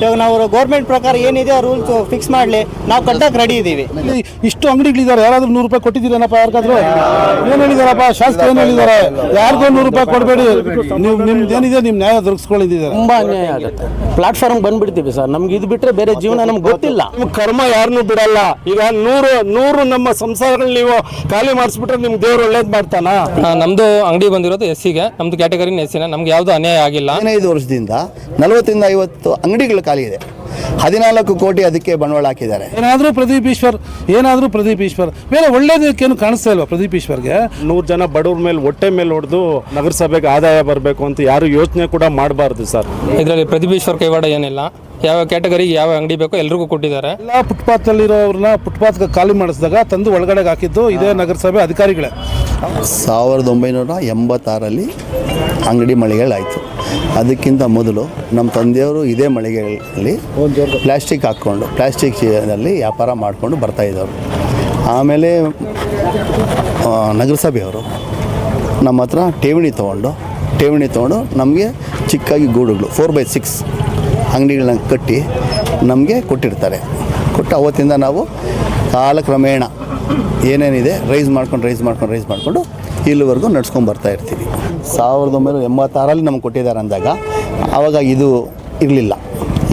ಇವಾಗ ನಾವು ಗೌರ್ಮೆಂಟ್ ಪ್ರಕಾರ ಏನಿದೆ ಆ ರೂಲ್ಸ್ ಫಿಕ್ಸ್ ಮಾಡಲಿ ನಾವು ಕಟ್ಟಕ್ಕೆ ರೆಡಿ ಇದ್ದೀವಿ ಇಷ್ಟು ಅಂಗಡಿಗಳಿದ್ದಾರೆ ಯಾರಾದ್ರೂ ನೂರು ರೂಪಾಯಿ ಕೊಟ್ಟಿದ್ದೀರೇನಪ್ಪ ಯಾರಿಗಾದ್ರು? ಏನು ಹೇಳಿದಾರಪ್ಪ? ಶಾಸಕರು ಏನು ಹೇಳಿದ್ದಾರೆ ಯಾರಿಗೂ ನೂರು ರೂಪಾಯಿ ಕೊಡಬೇಡಿ. ನೀವು ನಿಮ್ದು ಏನಿದೆ ನಿಮ್ಮ ನ್ಯಾಯ ದೊರಕಿಸ್ಕೊಂಡಿದ್ದಾರೆ ತುಂಬಾ ಅನ್ಯಾಯ ಆಗುತ್ತೆ. ಪ್ಲಾಟ್ಫಾರ್ಮ್ ಬಂದ್ಬಿಡ್ತೀವಿ ಸರ್. ನಮ್ಗೆ ಇದು ಬಿಟ್ರೆ ಬೇರೆ ಜೀವನ ನಮ್ಗೆ ಗೊತ್ತಿಲ್ಲ. ನಿಮ್ಮ ಕರ್ಮ ಯಾರನ್ನೂ ಬಿಡಲ್ಲ. ಈಗ ನೂರು ನೂರು ನಮ್ಮ ಸಂಸಾರಗಳು ನೀವು ಖಾಲಿ ಮಾಡಿಸ್ಬಿಟ್ರೆ ನಿಮ್ಗೆ ದೇವ್ರು ಒಳ್ಳೇದು ಮಾಡ್ತಾನ? ನಮ್ದು ಅಂಗಡಿ ಬಂದಿರೋದು ಎಸ್ ಸಿಗೆ ನಮ್ದು ಕ್ಯಾಟಗರಿನ ಎಸ್ ಸಿನ ನಮ್ಗೆ ಯಾವುದು ಅನ್ಯಾಯ ಆಗಿಲ್ಲ. ಹದಿನೈದು ವರ್ಷದಿಂದ ನಲವತ್ತರಿಂದ ಐವತ್ತು ಅಂಗಡಿಗಳು ಖಾಲಿ ಇದೆ. ಹದಿನಾಲ್ಕು ಕೋಟಿ ಅದಕ್ಕೆ ಬಂಡವಾಳ ಹಾಕಿದ್ದಾರೆ. ಏನಾದರೂ ಪ್ರದೀಪ್ ಈಶ್ವರ್ ಏನಾದರೂ ಪ್ರದೀಪ್ ಈಶ್ವರ್ ಬೇರೆ ಒಳ್ಳೇದಕ್ಕೇನು ಕಾಣಿಸ್ತಾ ಇಲ್ವಾ ಪ್ರದೀಪ್ ಈಶ್ವರ್ಗೆ? ನೂರು ಜನ ಬಡವ್ರ ಮೇಲೆ ಹೊಟ್ಟೆ ಮೇಲೆ ಹೊಡೆದು ನಗರಸಭೆಗೆ ಆದಾಯ ಬರಬೇಕು ಅಂತ ಯಾರು ಯೋಚನೆ ಕೂಡ ಮಾಡಬಾರ್ದು ಸರ್. ಇದರಲ್ಲಿ ಪ್ರತಿಭೀಶ್ವರ್ ಕೈವಾಡ ಏನಿಲ್ಲ. ಯಾವ ಕ್ಯಾಟಗರಿಗೆ ಯಾವ ಅಂಗಡಿ ಬೇಕೋ ಎಲ್ರಿಗೂ ಕೊಟ್ಟಿದ್ದಾರೆ. ಎಲ್ಲ ಫುಟ್ಪಾತ್ನಲ್ಲಿರೋರನ್ನ ಫುಟ್ಪಾತ್ಗೆ ಖಾಲಿ ಮಾಡಿಸಿದಾಗ ತಂದು ಒಳಗಡೆಗೆ ಹಾಕಿದ್ದು ಇದೇ ನಗರಸಭೆ ಅಧಿಕಾರಿಗಳೇ. ಸಾವಿರದ ಒಂಬೈನೂರ ಎಂಬತ್ತಾರಲ್ಲಿ ಅಂಗಡಿ ಮಳಿಗೆಗಳಾಯಿತು. ಅದಕ್ಕಿಂತ ಮೊದಲು ನಮ್ಮ ತಂದೆಯವರು ಇದೇ ಮಳಿಗೆಗಳಲ್ಲಿ ಪ್ಲ್ಯಾಸ್ಟಿಕ್ ಹಾಕ್ಕೊಂಡು, ಪ್ಲಾಸ್ಟಿಕ್ ಚೀಲದಲ್ಲಿ ವ್ಯಾಪಾರ ಮಾಡಿಕೊಂಡು ಬರ್ತಾಯಿದ್ದವರು ಆಮೇಲೆ ನಗರಸಭೆಯವರು ನಮ್ಮ ಹತ್ರ ಠೇವಣಿ ತೊಗೊಂಡು ಠೇವಣಿ ತೊಗೊಂಡು ನಮಗೆ ಚಿಕ್ಕಾಗಿ ಗೂಡುಗಳು ಫೋರ್ ಬೈ ಸಿಕ್ಸ್ ಅಂಗಡಿಗಳನ್ನ ಕಟ್ಟಿ ನಮಗೆ ಕೊಟ್ಟಿರ್ತಾರೆ. ಕೊಟ್ಟು ಅವತ್ತಿಂದ ನಾವು ಕಾಲಕ್ರಮೇಣ ಏನೇನಿದೆ ರೈಸ್ ಮಾಡ್ಕೊಂಡು ರೈಸ್ ಮಾಡ್ಕೊಂಡು ರೈಸ್ ಮಾಡಿಕೊಂಡು ಇಲ್ಲಿವರೆಗೂ ನಡ್ಸ್ಕೊಂಡು ಬರ್ತಾ ಇರ್ತೀವಿ. ಸಾವಿರದ ಒಂಬೈನೂರ ಎಂಬತ್ತಾರಲ್ಲಿ ನಮ್ಗೆ ಕೊಟ್ಟಿದ್ದಾರೆ ಅಂದಾಗ ಆವಾಗ ಇದು ಇರಲಿಲ್ಲ.